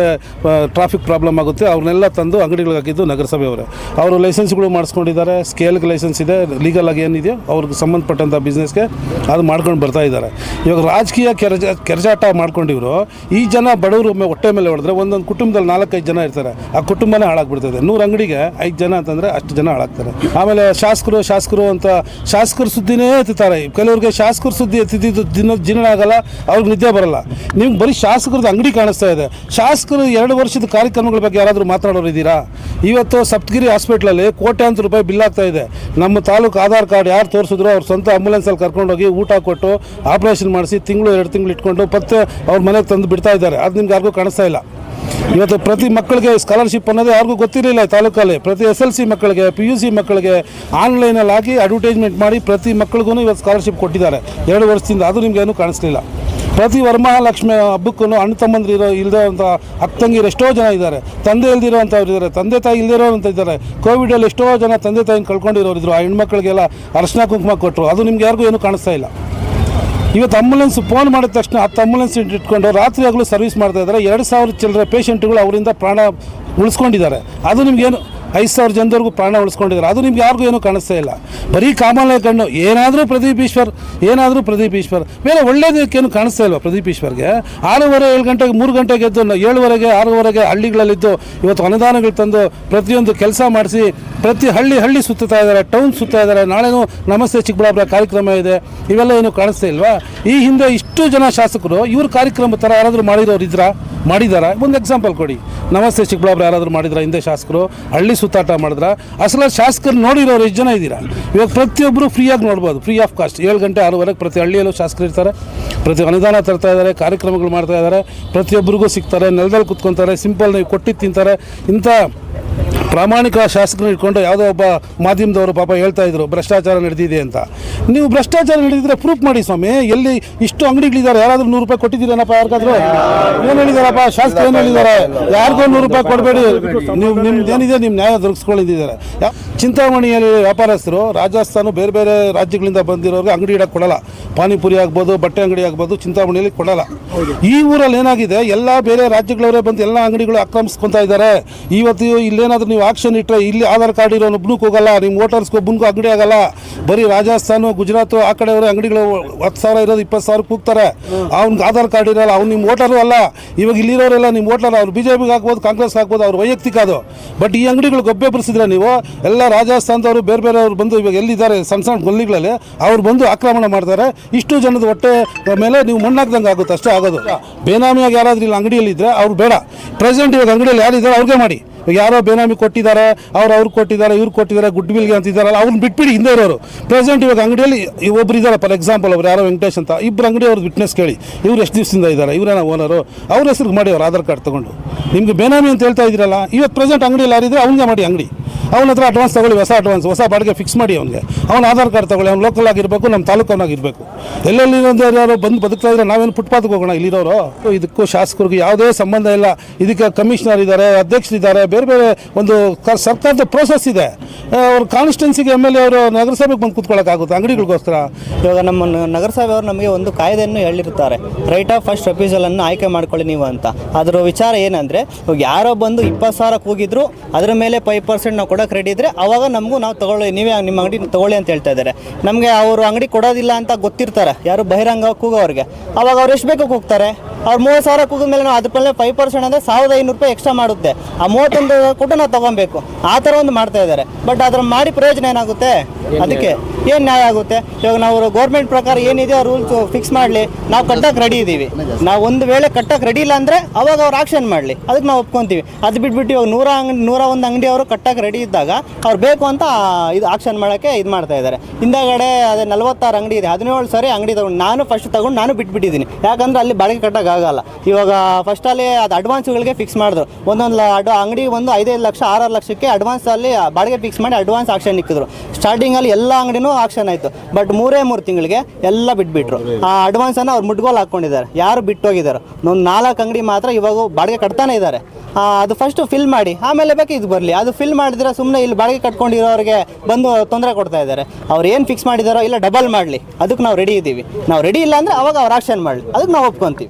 ಟ್ರಾಫಿಕ್ ಪ್ರಾಬ್ಲಮ್ ಆಗುತ್ತೆ, ಅವ್ರನ್ನೆಲ್ಲ ತಂದು ಅಂಗಡಿಗಳಿಗೆ ಹಾಕಿದ್ದು ನಗರಸಭೆಯವರೇ. ಅವರು ಲೈಸೆನ್ಸ್ಗಳು ಮಾಡಿಸ್ಕೊಂಡಿದ್ದಾರೆ ಸ್ಕೇಲ್ಗೆ ಲೈಸೆನ್ಸ್ ಇದೆ ಲೀಗಲ್ ಆಗಿ ಏನಿದೆಯೋ, ಅವ್ರಿಗೆ ಸಂಬಂಧಪಟ್ಟಂಥ ಬಿಸ್ನೆಸ್ಗೆ ಅದು ಮಾಡ್ಕೊಂಡು ಬರ್ತಾ ಇದ್ದಾರೆ. ಇವಾಗ ರಾಜಕೀಯ ಕೆರಜ, ಕೆರಜಾಟ ಮಾಡ್ಕೊಂಡಿವರು, ಈ ಜನ ಬಡವರು ಹೊಟ್ಟೆ ಮೇಲೆ ಹೊಡೆದ್ರೆ ಒಂದೊಂದು ಕುಟುಂಬದಲ್ಲಿ ನಾಲ್ಕೈದು ಜನ ಇರ್ತಾರೆ. ಆ ಕುಟುಂಬನೇ ಹಾಳಾಗ್ಬಿಡ್ತದೆ. ನೂರು ಅಂಗಡಿಗೆ ಐದು ಜನ ಅಂತಂದರೆ ಅಷ್ಟು ಜನ ಹಾಳಾಗ್ತಾರೆ. ಆಮೇಲೆ ಶಾಸಕರು ಶಾಸಕರು ಅಂತ, ಶಾಸಕರು ಸುದ್ದಿನೇ ಎತ್ತುತ್ತಾರೆ ಕೆಲವ್ರಿಗೆ ಶಾಸಕರ ಸುದ್ದಿ ಎತ್ತಿದ್ದು ದಿನ ಜೀರ್ಣ ಆಗಲ್ಲ, ಅವ್ರಿಗೆ ನಿದ್ದೆ ಬರಲ್ಲ. ನಿಮ್ಗೆ ಬರೀ ಶಾಸಕರದ್ದು ಅಂಗಡಿ ಕಾಣಿಸ್ತಾ ಇದೆ. ಶಾಸಕರು ಎರಡು ವರ್ಷದ ಕಾರ್ಯಕ್ರಮಗಳ ಬಗ್ಗೆ ಯಾರಾದರೂ ಮಾತಾಡೋರು ಇದ್ದೀರಾ? ಇವತ್ತು ಸಪ್ತಗಿರಿ ಹಾಸ್ಪಿಟ್ಲಲ್ಲಿ ಕೋಟ್ಯಾಂತರ ರೂಪಾಯಿ ಬಿಲ್ ಆಗ್ತಾ ಇದೆ. ನಮ್ಮ ತಾಲೂಕು ಆಧಾರ್ ಕಾರ್ಡ್ ಯಾರು ತೋರಿಸಿದ್ರು ಅವ್ರ ಸ್ವಂತ ಆಂಬುಲೆನ್ಸಲ್ಲಿ ಕರ್ಕೊಂಡೋಗಿ ಊಟ ಕೊಟ್ಟು ಆಪ್ರೇಷನ್ ಮಾಡಿಸಿ ತಿಂಗಳು, ಎರಡು ತಿಂಗಳು ಇಟ್ಕೊಂಡು ಮತ್ತೆ ಅವ್ರ ಮನೆಗೆ ತಂದು ಬಿಡ್ತಾ ಇದ್ದಾರೆ. ಅದು ನಿಮ್ಗೆ ಯಾರಿಗೂ ಕಾಣಿಸ್ತಾ ಇಲ್ಲ. ಇವತ್ತು ಪ್ರತಿ ಮಕ್ಕಳಿಗೆ ಸ್ಕಾಲರ್ಶಿಪ್ ಅನ್ನೋದು ಯಾರಿಗೂ ಗೊತ್ತಿರಲಿಲ್ಲ ತಾಲೂಕಲ್ಲಿ. ಪ್ರತಿ ಎಸ್ ಎಲ್ ಸಿ ಮಕ್ಕಳಿಗೆ ಪಿ ಯು ಸಿ ಮಕ್ಕಳಿಗೆ ಆನ್ಲೈನಲ್ಲಿ ಹಾಕಿ ಅಡ್ವರ್ಟೈಸ್ಮೆಂಟ್ ಮಾಡಿ ಪ್ರತಿ ಮಕ್ಕಳಿಗೂ ಇವತ್ತು ಸ್ಕಾಲರ್ಶಿಪ್ ಕೊಟ್ಟಿದ್ದಾರೆ. ಎರಡು ವರ್ಷದಿಂದ ಅದು ನಿಮಗೇನು ಕಾಣಿಸ್ಲಿಲ್ಲ. ಪ್ರತಿ ವರಮಹಾಲಕ್ಷ್ಮಿ ಹಬ್ಬಕ್ಕೂ ಅಣ್ಣ ತಮ್ಮಂದ್ರು ಇಲ್ಲದೆ ಅಂತ ಅಕ್ಕಂಗಿರು ಎಷ್ಟೋ ಜನ ಇದ್ದಾರೆ. ತಂದೆ ಇಲ್ದಿರೋ ಅಂಥವ್ರು ಇದ್ದಾರೆ. ತಂದೆ ತಾಯಿ ಇಲ್ದಿರೋ ಅಂತ ಇದ್ದಾರೆ. ಕೋವಿಡಲ್ಲಿ ಎಷ್ಟೋ ಜನ ತಂದೆ ತಾಯಿನ ಕಳ್ಕೊಂಡಿರೋರು ಇದ್ರು ಆ ಹೆಣ್ಮಕ್ಳಿಗೆಲ್ಲ ಅರ್ಶನ ಕುಂಕುಮ ಕೊಟ್ಟರು ಅದು ನಿಮ್ಗೆ ಯಾರಿಗೂ ಏನು ಕಾಣಿಸ್ತಾ ಇಲ್ಲ. ಇವತ್ತು ಆಂಬುಲೆನ್ಸ್ ಫೋನ್ ಮಾಡಿದ ತಕ್ಷಣ ಹತ್ತು ಆಂಬುಲೆನ್ಸ್ ಇಟ್ಕೊಂಡು ರಾತ್ರಿ ಆಗಲೂ ಸರ್ವಿಸ್ ಮಾಡ್ತಾ ಇದ್ದಾರೆ. ಎರಡು ಸಾವಿರ ಚಿಲ್ಲರೆ ಪೇಷಂಟ್ಗಳು ಅವರಿಂದ ಪ್ರಾಣ ಉಳಿಸ್ಕೊಂಡಿದ್ದಾರೆ. ಅದು ನಿಮ್ಗೇನು ಐದು ಸಾವಿರ ಜನದವರೆಗೂ ಪ್ರಾಣ ಉಳಿಸ್ಕೊಂಡಿದ್ದಾರೆ. ಅದು ನಿಮ್ಗೆ ಯಾರಿಗೂ ಏನೂ ಕಾಣಿಸ್ತಾ ಇಲ್ಲ. ಬರೀ ಕಾಮಲೆ ಕಣ್ಣು ಏನಾದರೂ ಪ್ರದೀಪ್ ಈಶ್ವರ್, ಏನಾದರೂ ಪ್ರದೀಪ್ ಈಶ್ವರ್. ಮೇಲೆ ಒಳ್ಳೇದಕ್ಕೇನು ಕಾಣಿಸ್ತಾ ಇಲ್ವಾ ಪ್ರದೀಪ್ ಈಶ್ವರ್ಗೆ? ಆರೂವರೆ, ಏಳು ಗಂಟೆಗೆ, ಮೂರು ಗಂಟೆಗೆ ಎದ್ದು, ಏಳುವರೆಗೆ, ಆರೂವರೆಗೆ ಹಳ್ಳಿಗಳಲ್ಲಿದ್ದು ಇವತ್ತು ಅನುದಾನಗಳು ತಂದು ಪ್ರತಿಯೊಂದು ಕೆಲಸ ಮಾಡಿಸಿ ಪ್ರತಿ ಹಳ್ಳಿ ಹಳ್ಳಿ ಸುತ್ತಾ ಇದ್ದಾರೆ, ಟೌನ್ ಸುತ್ತಾ ಇದ್ದಾರೆ. ನಾಳೆನೂ ನಮಸ್ತೆ ಚಿಕ್ಕಬಳ್ಳಾಪುರ ಕಾರ್ಯಕ್ರಮ ಇದೆ. ಇವೆಲ್ಲ ಏನು ಕಾಣಿಸ್ತಾ ಇಲ್ವಾ? ಈ ಹಿಂದೆ ಇಷ್ಟು ಜನ ಶಾಸಕರು, ಇವ್ರ ಕಾರ್ಯಕ್ರಮ ಥರ ಯಾರಾದರೂ ಮಾಡಿರೋರು ಇದ್ರಾ ಮಾಡಿದಾರಾ? ಒಂದು ಎಕ್ಸಾಂಪಲ್ ಕೊಡಿ. ನಮಸ್ತೆ ಚಿಕ್ಕಬಳ್ಳಾಪುರ ಯಾರಾದರೂ ಮಾಡಿದ್ರ ಹಿಂದೆ ಶಾಸಕರು? ಹಳ್ಳಿ ಸುತ್ತಾಟ ಮಾಡಿದ್ರ. ಅಸಲ ಶಾಸಕರು ನೋಡಿರೋರು ಎಷ್ಟು ಜನ ಇದ್ದೀರಾ? ಇವಾಗ ಪ್ರತಿಯೊಬ್ಬರು ಫ್ರೀಯಾಗಿ ನೋಡ್ಬೋದು ಫ್ರೀ ಆಫ್ ಕಾಸ್ಟ್ ಏಳು ಗಂಟೆ, ಆರೂವರೆಗೆ ಪ್ರತಿ ಹಳ್ಳಿಯಲ್ಲೂ ಶಾಸಕರು ಇರ್ತಾರೆ, ಪ್ರತಿ ಅನುದಾನ ತರ್ತಾ ಇದ್ದಾರೆ, ಕಾರ್ಯಕ್ರಮಗಳು ಮಾಡ್ತಾ ಇದ್ದಾರೆ ಪ್ರತಿಯೊಬ್ಬರಿಗೂ ಸಿಗ್ತಾರೆ, ನೆಲದಲ್ಲಿ ಕುತ್ಕೊತಾರೆ ಸಿಂಪಲ್ ಕೊಟ್ಟಿದ್ದು ತಿಂತಾರೆ. ಇಂಥ ಪ್ರಾಮಾಣಿಕ ಶಾಸಕರು ಇಟ್ಕೊಂಡು ಯಾವುದೋ ಒಬ್ಬ ಮಾಧ್ಯಮದವರು ಪಾಪ ಹೇಳ್ತಾ ಇದ್ರು, ಭ್ರಷ್ಟಾಚಾರ ನಡೆದಿದೆ ಅಂತ. ನೀವು ಭ್ರಷ್ಟಾಚಾರ ನಡೆದಿದ್ರೆ ಪ್ರೂಫ್ ಮಾಡಿ ಸ್ವಾಮಿ, ಎಲ್ಲಿ ಇಷ್ಟು ಅಂಗಡಿಗಳಿದ್ದಾರೆ ಯಾರಾದರೂ ನೂರು ರೂಪಾಯಿ ಕೊಟ್ಟಿದ್ದೀರೇನಪ್ಪ ಯಾರಿಗಾದ್ರು? ಏನು ಹೇಳಿದಾರಪ್ಪ? ಶಾಸಕರು ಏನು ಹೇಳಿದ್ದಾರೆ ಯಾರಿಗೂ ನೂರು ರೂಪಾಯಿ ಕೊಡಬೇಡಿ. ನೀವು ನಿಮ್ದು ಏನಿದೆ ನಿಮ್ಮ ನ್ಯಾಯ ದೊರಕಿಸ್ಕೊಂಡಿದ್ದಾರೆ ಯಾ- ಚಿಂತಾಮಣಿಯಲ್ಲಿ ವ್ಯಾಪಾರಸ್ಥರು, ರಾಜಸ್ಥಾನ ಬೇರೆ ಬೇರೆ ರಾಜ್ಯಗಳಿಂದ ಬಂದಿರೋರಿಗೆ ಅಂಗಡಿ ಇಡಕ್ಕೆ ಕೊಡಲ್ಲ. ಪಾನಿಪುರಿ ಆಗ್ಬೋದು, ಬಟ್ಟೆ ಅಂಗಡಿ ಆಗ್ಬೋದು, ಚಿಂತಾಮಣಿಯಲ್ಲಿ ಕೊಡಲ್ಲ. ಈ ಊರಲ್ಲಿ ಏನಾಗಿದೆ? ಎಲ್ಲ ಬೇರೆ ರಾಜ್ಯಗಳವರೇ ಬಂದು ಎಲ್ಲ ಅಂಗಡಿಗಳು ಆಕ್ರಮಿಸ್ಕೊತಾ ಇದ್ದಾರೆ. ಇವತ್ತು ಇಲ್ಲೇನಾದರೂ ನೀವು ಆಕ್ಷನ್ ಇಟ್ಟರೆ ಇಲ್ಲಿ ಆಧಾರ್ ಕಾರ್ಡ್ ಇರೋನು ಒಬ್ಬನಿಗೆ ಹೋಗಲ್ಲ ನಿಮ್ಮ ವೋಟರ್ಸ್ಗೆ ಒಬ್ಬನಿಗೂ ಅಂಗಡಿ ಆಗಲ್ಲ. ಬರೀ ರಾಜಸ್ಥಾನ ಗುಜರಾತು ಆ ಕಡೆಯವರೇ ಅಂಗಡಿಗಳು ಹತ್ತು ಸಾವಿರ ಇರೋದು ಇಪ್ಪತ್ತು ಸಾವಿರ ಕೂಗ್ತಾರೆ ಅವ್ನಿಗೆ ಆಧಾರ್ ಕಾರ್ಡ್ ಇರಲ್ಲ, ಅವ್ನು ನಿಮ್ಮ ವೋಟರು ಅಲ್ಲ. ಇವಾಗ ಇಲ್ಲಿರೋರೆಲ್ಲ ನಿಮ್ಮ ವೋಟರ್, ಅವ್ರು ಬಿ ಜೆ ಪಿಗೆ ಹಾಕ್ಬೋದು ಕಾಂಗ್ರೆಸ್ ಹಾಕ್ಬೋದು, ಅವ್ರು ವೈಯಕ್ತಿಕ ಅದು. ಬಟ್ ಈ ಅಂಗಡಿಗಳು ಗೊಬ್ಬೆ ಬರ್ಸಿದ್ರೆ ನೀವು, ಎಲ್ಲ ರಾಜಸ್ಥಾನದವರು ಬೇರೆ ಬೇರೆ ಬೇರೆಯವರು ಬಂದು ಇವಾಗ ಎಲ್ಲಿದ್ದಾರೆ, ಸಣ್ಣ ಸಣ್ಣ ಗಲ್ಲಿಗಳಲ್ಲಿ, ಅವ್ರು ಬಂದು ಆಕ್ರಮಣ ಮಾಡ್ತಾರೆ. ಇಷ್ಟು ಜನದ ಹೊಟ್ಟೆ ಮೇಲೆ ನೀವು ಮಣ್ಣಾಕ್ದಂಗೆ ಆಗುತ್ತೆ, ಅಷ್ಟೇ ಆಗೋದು. ಬೇನಾಮಿಯಾಗಿ ಯಾರಾದ್ರೂ ಇಲ್ಲಿ ಅಂಗಡಿಯಲ್ಲಿ ಇದ್ದರೆ ಅವ್ರು ಬೇಡ. ಪ್ರೆಸೆಂಟ್ ಇವಾಗ ಅಂಗಡಿಯಲ್ಲಿ ಯಾರಿದ್ದಾರೆ ಅವ್ರಿಗೆ ಮಾಡಿ. ಯಾರೋ ಬೇನಾಮಿ ಕೊಟ್ಟಿದ್ದಾರೆ, ಅವ್ರು ಅವ್ರು ಕೊಟ್ಟಿದ್ದಾರೆ, ಇವ್ರು ಕೊಟ್ಟಿದ್ದಾರೆ, ಗುಡ್ ಬಿಲ್ಗೆ ಅಂತಿದ್ದಾರಲ್ಲ ಅವ್ರನ್ನ ಬಿಟ್ಬಿಡಿ ಹಿಂದೆ ಇರೋರು. ಪ್ರೆಸೆಂಟ್ ಇವಾಗ ಅಂಗಡಿಯಲ್ಲಿ ಒಬ್ರು ಇದ್ದಾರೆ ಫಾರ್ ಎಕ್ಸಾಂಪಲ್ ಅವ್ರು ಯಾರೋ ವೆಂಕಟೇಶ್ ಅಂತ ಇಬ್ಬರು ಅಂಗಡಿ ಅವ್ರದ್ದು ವಿಟ್ನೆಸ್ ಕೇಳಿ, ಇವ್ರು ಎಷ್ಟು ದಿವಸದಿಂದ ಇದ್ದಾರೆ, ಇವರೇನ ಓನರು ಅವ್ರ ಹೆಸರು ಮಾಡಿ ಅವ್ರು ಆಧಾರ್ ಕಾರ್ಡ್ ತೊಗೊಂಡು. ನಿಮಗೆ ಬೇನಾಮಿ ಅಂತ ಹೇಳ್ತಾ ಇದ್ದೀರಲ್ಲ, ಇವತ್ತು ಪ್ರೆಸೆಂಟ್ ಅಂಗಡಿಯಲ್ಲಿ ಯಾರಿದ್ರೆ ಅವ್ನಿಗೆ ಮಾಡಿ ಅಂಗಡಿ. ಅವನ ಹತ್ರ ಅಡ್ವಾನ್ಸ್ ತಗೊಳ್ಳಿ, ಹೊಸ ಅಡ್ವಾನ್ಸ್ ಹೊಸ ಬಾಡಿಗೆ ಫಿಕ್ಸ್ ಮಾಡಿ ಅವನಿಗೆ. ಅವ್ನ ಆಧಾರ್ ಕಾರ್ಡ್ ತಗೊಳ್ಳಿ, ಅವ್ನು ಲೋಕಲ್ ಆಗಿರಬೇಕು ನಮ್ಮ ತಾಲೂಕವನಾಗಿರಬೇಕು. ಎಲ್ಲೆಲ್ಲಿ ಯಾರು ಬಂದು ಬದುಕ್ತಾ ಇದ್ರೆ ನಾವೇನು ಫುಟ್ಪಾತ್ಗೆ ಹೋಗೋಣ ಇಲ್ಲಿರೋರು? ಇದಕ್ಕೂ ಶಾಸಕರಿಗೆ ಯಾವುದೇ ಸಂಬಂಧ ಇಲ್ಲ. ಇದಕ್ಕೆ ಕಮಿಷನರ್ ಇದ್ದಾರೆ, ಅಧ್ಯಕ್ಷರಿದ್ದಾರೆ ಬೇರೆ ಬೇರೆ ಒಂದು ಸರ್ಕಾರದ ಪ್ರೋಸೆಸ್ ಇದೆ. ಅವ್ರ ಕಾನ್ಸ್ಟಿಟ್ಯೂನ್ಸಿಗೆ ಎಂ ಎಲ್ ಎ ಅವರು ನಗರಸಭೆಗೆ ಬಂದು ಕೂತ್ಕೊಳ್ಳೋಕ್ಕಾಗುತ್ತೆ ಅಂಗಡಿಗಳಿಗೋಸ್ಕರ? ಇವಾಗ ನಮ್ಮ ನಗರಸಭೆ ನಗರಸಭೆಯವರು ನಮಗೆ ಒಂದು ಕಾಯ್ದೆಯನ್ನು ಹೇಳಿರ್ತಾರೆ ರೈಟ್ ಆಫ್ ಫಸ್ಟ್ ಅನ್ನು ಆಯ್ಕೆ ಮಾಡ್ಕೊಳ್ಳಿ ನೀವು ಅಂತ. ಅದರ ವಿಚಾರ ಏನಂದರೆ, ಇವಾಗ ಯಾರೋ ಬಂದು ಇಪ್ಪತ್ತು ಸಾವಿರ ಕೂಗಿದ್ರು, ಅದರ ಮೇಲೆ ಫೈವ್ ಪರ್ಸೆಂಟ್ ನಾವು ಕೊಡೋಕೆ ರೆಡಿ ಇದ್ದರೆ ಅವಾಗ ನಮಗೂ ನಾವು ತಗೊಳ್ಳಿ, ನೀವೇ ನಿಮ್ಮ ಅಂಗಡಿ ತಗೊಳ್ಳಿ ಅಂತ ಹೇಳ್ತಾ ಇದ್ದಾರೆ. ನಮಗೆ ಅವರು ಅಂಗಡಿ ಕೊಡೋದಿಲ್ಲ ಅಂತ ಗೊತ್ತಿರ್ತಾರೆ. ಯಾರು ಬಹಿರಂಗ ಕೂಗೋರಿಗೆ. ಅವಾಗ ಅವ್ರು ಎಷ್ಟು ಬೇಕು ಕೂಗ್ತಾರೆ? ಅವ್ರು ಮೂವತ್ತು ಸಾವಿರ ಕೂಗಿದ ಮೇಲೆ ನಾವು ಅದ್ರ ಮೇಲೆ ಫೈವ್ ಪರ್ಸೆಂಟ್ ಅಂದರೆ ಸಾವಿರದ ಐನೂರು ರೂಪಾಯಿ ಎಕ್ಸ್ಟ್ರಾ ಮಾಡುತ್ತೆ. ಆ ಮೂವತ್ತೊಂದು ಕೊಟ್ಟು ನಾವು ತಗೊಬೇಕು. ಆ ತರ ಒಂದು ಮಾಡ್ತಾ ಇದ್ದಾರೆ. ಬಟ್ ಅದ್ರ ಮಾಡಿ ಪ್ರಯೋಜನ ಏನಾಗುತ್ತೆ? ಅದಕ್ಕೆ ಏನು ನ್ಯಾಯ ಆಗುತ್ತೆ? ಇವಾಗ ನಾವು ಗೌರ್ಮೆಂಟ್ ಪ್ರಕಾರ ಏನಿದೆಯೋ ರೂಲ್ಸ್ ಫಿಕ್ಸ್ ಮಾಡ್ಲಿ. ನಾವು ಕಟ್ಟಕ್ಕೆ ರೆಡಿ ಇದ್ದೀವಿ ನಾವು ಒಂದು ವೇಳೆ ಕಟ್ಟಕ್ಕೆ ರೆಡಿ ಇಲ್ಲ ಅಂದ್ರೆ ಅವಾಗ ಅವ್ರು ಆಕ್ಷನ್ ಮಾಡ್ಲಿ. ಅದಕ್ಕೆ ನಾವು ಒಪ್ಕೊಂತೀವಿ. ಅದು ಬಿಟ್ಬಿಟ್ಟು ಇವಾಗ ನೂರ ಅಂಗಡಿ ನೂರ ಒಂದು ಅಂಗಡಿ ಅವರು ಕಟ್ಟಕ್ಕೆ ರೆಡಿ ಇದ್ದಾಗ ಅವ್ರು ಬೇಕು ಅಂತ ಇದು ಆಕ್ಷನ್ ಮಾಡೋಕೆ ಇದು ಮಾಡ್ತಾ ಇದ್ದಾರೆ. ಹಿಂದಗಡೆ ಅದೇ ನಲವತ್ತಾರು ಅಂಗಡಿ ಇದೆ. ಹದಿನೇಳು ಸರಿ ಅಂಗಡಿ ತಗೊಂಡು ನಾನು ಫಸ್ಟ್ ತಗೊಂಡು ನಾನು ಬಿಟ್ಬಿಟ್ಟಿದ್ದೀನಿ. ಯಾಕಂದ್ರೆ ಅಲ್ಲಿ ಬಾಡಿಗೆ ಆಗಲ್ಲ ಇವಾಗ ಫಸ್ಟಲ್ಲಿ ಅದು ಅಡ್ವಾನ್ಸ್ಗಳಿಗೆ ಫಿಕ್ಸ್ ಮಾಡಿದ್ರು. ಒಂದೊಂದು ಅಡ್ ಅಂಗಡಿ ಒಂದು ಐದೈದು ಲಕ್ಷ, ಆರಾರು ಲಕ್ಷಕ್ಕೆ ಅಡ್ವಾನ್ಸ್ ಅಲ್ಲಿ ಬಾಡಿಗೆ ಫಿಕ್ಸ್ ಮಾಡಿ ಅಡ್ವಾನ್ಸ್ ಆಕ್ಷನ್ ಇಕ್ಕಿದ್ರು. ಸ್ಟಾರ್ಟಿಂಗಲ್ಲಿ ಎಲ್ಲ ಅಂಗಡಿನೂ ಆಕ್ಷನ್ ಆಯ್ತು. ಬಟ್ ಮೂರೇ ಮೂರು ತಿಂಗಳಿಗೆ ಎಲ್ಲ ಬಿಟ್ಬಿಟ್ರು. ಆ ಅಡ್ವಾನ್ಸನ್ನು ಅವ್ರು ಮುಟ್ಗೋಲು ಹಾಕೊಂಡಿದ್ದಾರೆ. ಯಾರು ಬಿಟ್ಟೋಗಿದ್ದಾರೆ? ಒಂದು ನಾಲ್ಕು ಅಂಗಡಿ ಮಾತ್ರ ಇವಾಗ ಬಾಡಿಗೆ ಕಟ್ತಾನೆ ಇದ್ದಾರೆ. ಅದು ಫಸ್ಟು ಫಿಲ್ ಮಾಡಿ, ಆಮೇಲೆ ಬೇಕು ಇದು ಬರಲಿ. ಅದು ಫಿಲ್ ಮಾಡಿದ್ರೆ ಸುಮ್ಮನೆ ಇಲ್ಲಿ ಬಾಡಿಗೆ ಕಟ್ಕೊಂಡಿರೋರಿಗೆ ಬಂದು ತೊಂದರೆ ಕೊಡ್ತಾ ಇದ್ದಾರೆ. ಅವ್ರು ಏನು ಫಿಕ್ಸ್ ಮಾಡಿದಾರೋ ಇಲ್ಲ ಡಬಲ್ ಮಾಡಲಿ. ಅದಕ್ಕೆ ನಾವು ರೆಡಿ ಇದ್ದೀವಿ. ನಾವು ರೆಡಿ ಇಲ್ಲ ಅಂದರೆ ಅವಾಗ ಅವ್ರು ಆಕ್ಷನ್ ಮಾಡಲಿ. ಅದಕ್ಕೆ ನಾವು ಒಪ್ಕೊಂತೀವಿ.